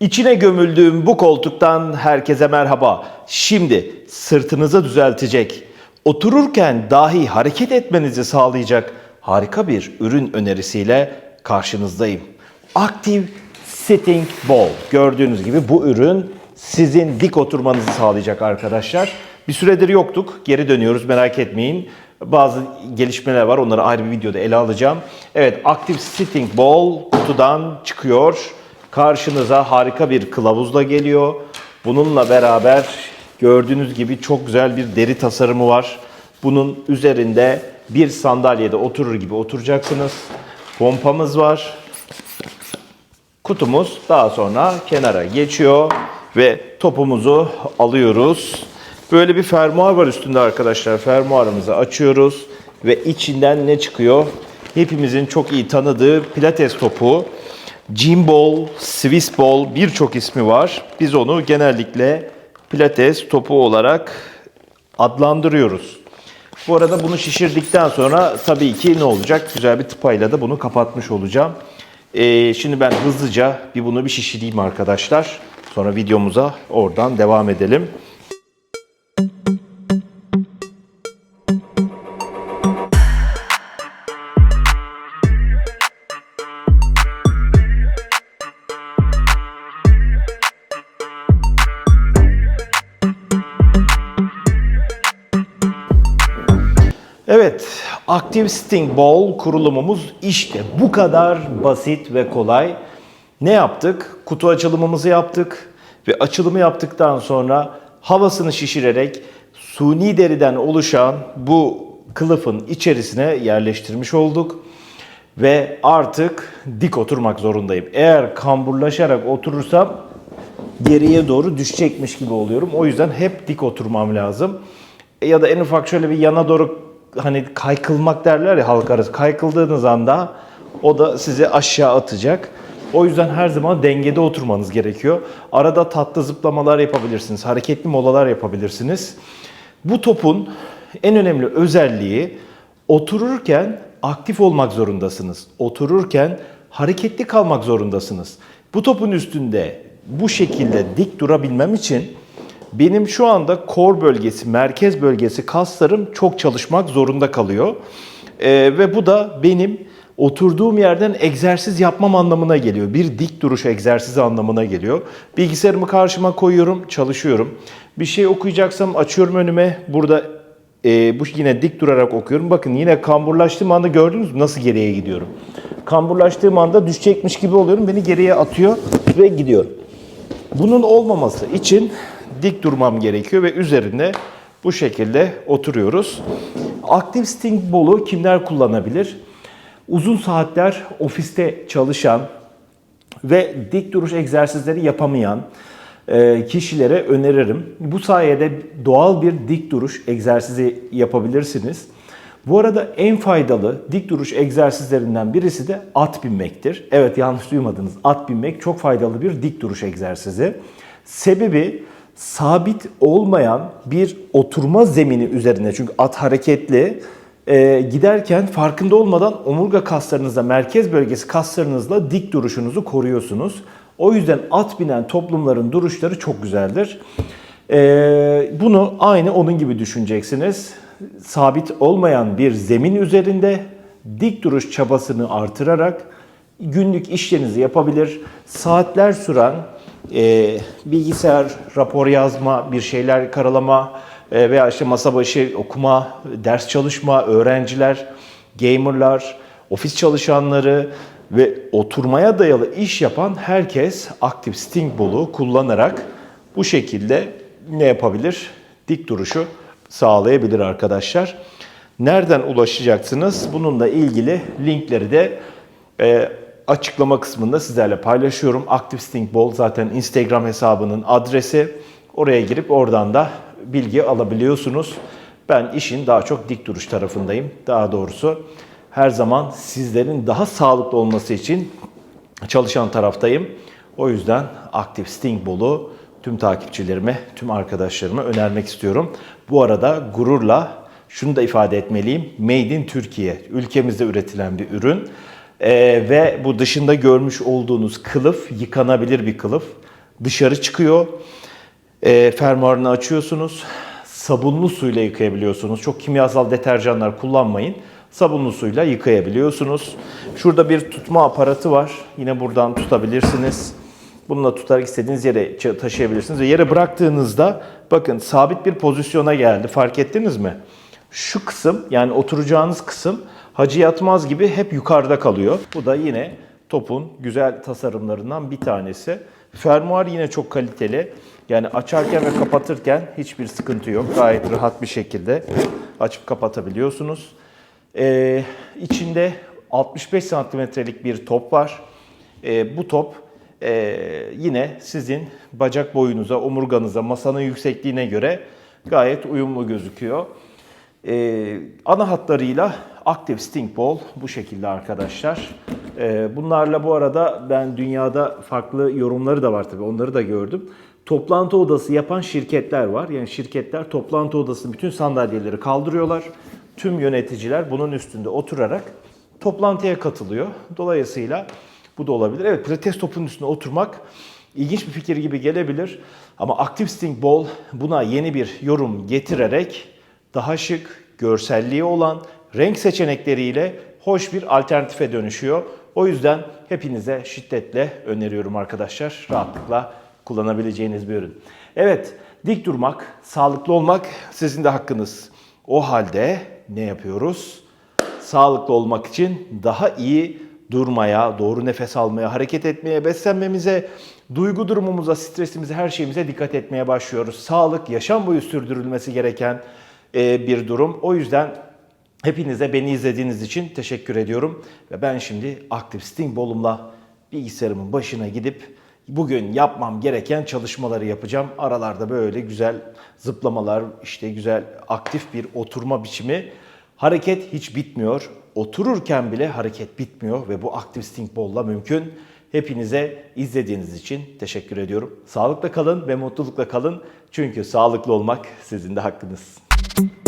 İçine gömüldüğüm bu koltuktan herkese merhaba. Şimdi sırtınızı düzeltecek, otururken dahi hareket etmenizi sağlayacak harika bir ürün önerisiyle karşınızdayım. Active Sitting Ball. Gördüğünüz gibi bu ürün sizin dik oturmanızı sağlayacak arkadaşlar. Bir süredir yoktuk. Geri dönüyoruz merak etmeyin. Bazı gelişmeler var. Onları ayrı bir videoda ele alacağım. Evet Active Sitting Ball kutudan çıkıyor. Karşınıza harika bir kılavuzla geliyor. Bununla beraber gördüğünüz gibi çok güzel bir deri tasarımı var. Bunun üzerinde bir sandalyede oturur gibi oturacaksınız. Pompamız var. Kutumuz daha sonra kenara geçiyor ve topumuzu alıyoruz. Böyle bir fermuar var üstünde arkadaşlar. Fermuarımızı açıyoruz ve içinden ne çıkıyor? Hepimizin çok iyi tanıdığı pilates topu. Gym Ball, Swiss Ball birçok ismi var. Biz onu genellikle pilates topu olarak adlandırıyoruz. Bu arada bunu şişirdikten sonra tabii ki ne olacak? Güzel bir tıpayla da bunu kapatmış olacağım. Ee, şimdi ben hızlıca bir bunu bir şişireyim arkadaşlar. Sonra videomuza oradan devam edelim. Evet, Active Sting Ball kurulumumuz işte bu kadar basit ve kolay. Ne yaptık? Kutu açılımımızı yaptık ve açılımı yaptıktan sonra havasını şişirerek suni deriden oluşan bu kılıfın içerisine yerleştirmiş olduk. Ve artık dik oturmak zorundayım. Eğer kamburlaşarak oturursam geriye doğru düşecekmiş gibi oluyorum. O yüzden hep dik oturmam lazım. Ya da en ufak şöyle bir yana doğru hani kaykılmak derler ya halk arası. Kaykıldığınız anda o da sizi aşağı atacak. O yüzden her zaman dengede oturmanız gerekiyor. Arada tatlı zıplamalar yapabilirsiniz. Hareketli molalar yapabilirsiniz. Bu topun en önemli özelliği otururken aktif olmak zorundasınız. Otururken hareketli kalmak zorundasınız. Bu topun üstünde bu şekilde dik durabilmem için benim şu anda kor bölgesi, merkez bölgesi kaslarım çok çalışmak zorunda kalıyor. Ee, ve bu da benim oturduğum yerden egzersiz yapmam anlamına geliyor. Bir dik duruş egzersizi anlamına geliyor. Bilgisayarımı karşıma koyuyorum, çalışıyorum. Bir şey okuyacaksam açıyorum önüme. Burada e, bu yine dik durarak okuyorum. Bakın yine kamburlaştığım anda gördünüz mü nasıl geriye gidiyorum. Kamburlaştığım anda düşecekmiş gibi oluyorum. Beni geriye atıyor ve gidiyorum. Bunun olmaması için dik durmam gerekiyor ve üzerinde bu şekilde oturuyoruz. Active Sting Ball'u kimler kullanabilir? Uzun saatler ofiste çalışan ve dik duruş egzersizleri yapamayan e, kişilere öneririm. Bu sayede doğal bir dik duruş egzersizi yapabilirsiniz. Bu arada en faydalı dik duruş egzersizlerinden birisi de at binmektir. Evet yanlış duymadınız. At binmek çok faydalı bir dik duruş egzersizi. Sebebi sabit olmayan bir oturma zemini üzerine. Çünkü at hareketli. Ee, giderken farkında olmadan omurga kaslarınızla, merkez bölgesi kaslarınızla dik duruşunuzu koruyorsunuz. O yüzden at binen toplumların duruşları çok güzeldir. Ee, bunu aynı onun gibi düşüneceksiniz. Sabit olmayan bir zemin üzerinde dik duruş çabasını artırarak günlük işlerinizi yapabilir. Saatler süren e, bilgisayar rapor yazma, bir şeyler karalama e, veya işte masa başı okuma, ders çalışma, öğrenciler, gamerlar, ofis çalışanları ve oturmaya dayalı iş yapan herkes Active Sting Ball'u kullanarak bu şekilde ne yapabilir? Dik duruşu sağlayabilir arkadaşlar. Nereden ulaşacaksınız? Bununla ilgili linkleri de e, açıklama kısmında sizlerle paylaşıyorum. Active Sting Ball zaten Instagram hesabının adresi. Oraya girip oradan da bilgi alabiliyorsunuz. Ben işin daha çok dik duruş tarafındayım. Daha doğrusu her zaman sizlerin daha sağlıklı olması için çalışan taraftayım. O yüzden Active Sting Ball'u tüm takipçilerime, tüm arkadaşlarıma önermek istiyorum. Bu arada gururla şunu da ifade etmeliyim. Made in Türkiye, ülkemizde üretilen bir ürün. Ee, ve bu dışında görmüş olduğunuz kılıf yıkanabilir bir kılıf. Dışarı çıkıyor. Ee, fermuarını açıyorsunuz. Sabunlu suyla yıkayabiliyorsunuz. Çok kimyasal deterjanlar kullanmayın. Sabunlu suyla yıkayabiliyorsunuz. Şurada bir tutma aparatı var. Yine buradan tutabilirsiniz. Bununla tutarak istediğiniz yere taşıyabilirsiniz. Ve yere bıraktığınızda bakın sabit bir pozisyona geldi. Fark ettiniz mi? Şu kısım yani oturacağınız kısım hacı yatmaz gibi hep yukarıda kalıyor. Bu da yine topun güzel tasarımlarından bir tanesi. Fermuar yine çok kaliteli. Yani açarken ve kapatırken hiçbir sıkıntı yok. Gayet rahat bir şekilde açıp kapatabiliyorsunuz. Ee, içinde 65 santimetrelik bir top var. Ee, bu top e, yine sizin bacak boyunuza, omurganıza, masanın yüksekliğine göre gayet uyumlu gözüküyor. Ee, ana hatlarıyla Active Sting Ball bu şekilde arkadaşlar. Ee, bunlarla bu arada ben dünyada farklı yorumları da var tabii onları da gördüm. Toplantı odası yapan şirketler var. Yani şirketler toplantı odasının bütün sandalyeleri kaldırıyorlar. Tüm yöneticiler bunun üstünde oturarak toplantıya katılıyor. Dolayısıyla bu da olabilir. Evet pilates topunun üstüne oturmak ilginç bir fikir gibi gelebilir. Ama Active Sting Ball buna yeni bir yorum getirerek daha şık, görselliği olan, renk seçenekleriyle hoş bir alternatife dönüşüyor. O yüzden hepinize şiddetle öneriyorum arkadaşlar. Rahatlıkla kullanabileceğiniz bir ürün. Evet, dik durmak, sağlıklı olmak sizin de hakkınız. O halde ne yapıyoruz? Sağlıklı olmak için daha iyi durmaya, doğru nefes almaya, hareket etmeye, beslenmemize, duygu durumumuza, stresimize, her şeyimize dikkat etmeye başlıyoruz. Sağlık yaşam boyu sürdürülmesi gereken bir durum. O yüzden hepinize beni izlediğiniz için teşekkür ediyorum. Ve ben şimdi Active Sting Ball'umla bilgisayarımın başına gidip bugün yapmam gereken çalışmaları yapacağım. Aralarda böyle güzel zıplamalar, işte güzel aktif bir oturma biçimi. Hareket hiç bitmiyor. Otururken bile hareket bitmiyor ve bu Active Sting Ball'la mümkün. Hepinize izlediğiniz için teşekkür ediyorum. Sağlıkla kalın ve mutlulukla kalın. Çünkü sağlıklı olmak sizin de hakkınız. Thank you.